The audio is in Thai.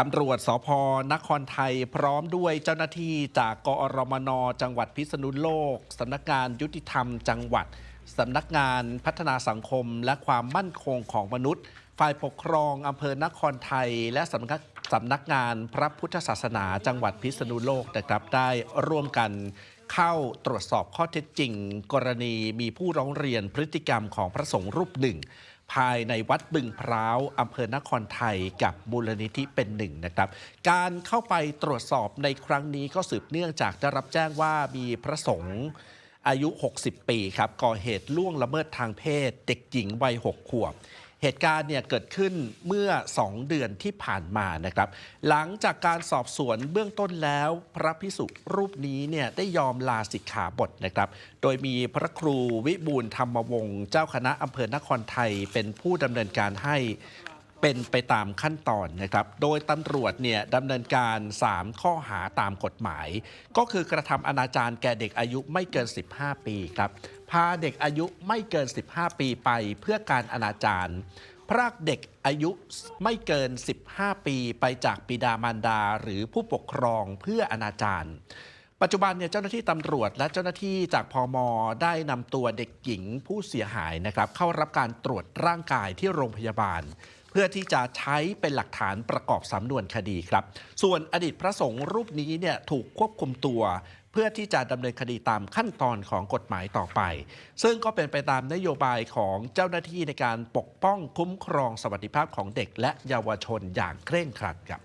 ตำรวจสพนครไทยพร้อมด้วยเจ้าหน้าที่จากกอรมนจังหวัดพิษณุโลกสำนักงานยุติธรรมจังหวัดสำนักงานพัฒนาสังคมและความมั่นคงของมนุษย์ ฝ่ายปกครองอำเภอนครไทย และสำนักสำนักงานพระพุทธศาสนาจังหวัดพิษณุโลกนะครับได้ร่วมกัน เข้าตรวจสอบข้อเท็จจริง กรณีมีผู้ร้องเรียนพฤติกรรมของพระสงฆ์รูปหนึ่ง ภายในวัดบึงพร้าวอำเภอนครไทยกับมูลนิธิเป็นหนึ่งนะครับ การเข้าไปตรวจสอบในครั้งนี้ก็สืบเนื่องจากได้รับแจ้งว่ามีพระสงฆ์อายุ 60 ปีครับก่อเหตุล่วงละเมิดทางเพศ เด็กหญิงวัย 6 ขวบ เหตุการณ์เนี่ยเกิดขึ้นเมื่อ 2 เดือนที่ผ่านมานะครับ หลังจากการสอบสวนเบื้องต้นแล้ว พระพิสุรูปนี้เนี่ยได้ยอมลาสิกขาบทนะครับ โดยมีพระครูวิบูลธรรมวงศ์เจ้าคณะอำเภอนครไทยเป็นผู้ดำเนินการให้ เป็นไปตามขั้นตอนนะครับ โดยตำรวจเนี่ยดำเนินการ 3 ข้อหาตามกฎหมาย ก็คือกระทำอนาจารแก่เด็กอายุไม่เกิน 15 ปีครับ พาเด็กอายุไม่เกิน 15 ปีไปเพื่อการอนาจารพรากเด็กอายุไม่เกิน 15 ปีไปจากบิดามารดาหรือผู้ปกครองเพื่ออนาจารปัจจุบันเนี่ยเจ้าหน้าที่ตำรวจและเจ้าหน้าที่จากพอมได้นำตัวเด็กหญิงผู้เสียหายนะครับเข้ารับการตรวจร่างกายที่โรงพยาบาล พื่อที่จะใช้เป็นหลักฐานประกอบสำนวนคดีครับ ส่วนอดีตพระสงฆ์รูปนี้เนี่ยถูกควบคุมตัว เพื่อที่จะดำเนินคดีตามขั้นตอนของกฎหมายต่อไป ซึ่งก็เป็นไปตามนโยบายของเจ้าหน้าที่ในการปกป้องคุ้มครองสวัสดิภาพของเด็กและเยาวชนอย่างเคร่งครัดครับ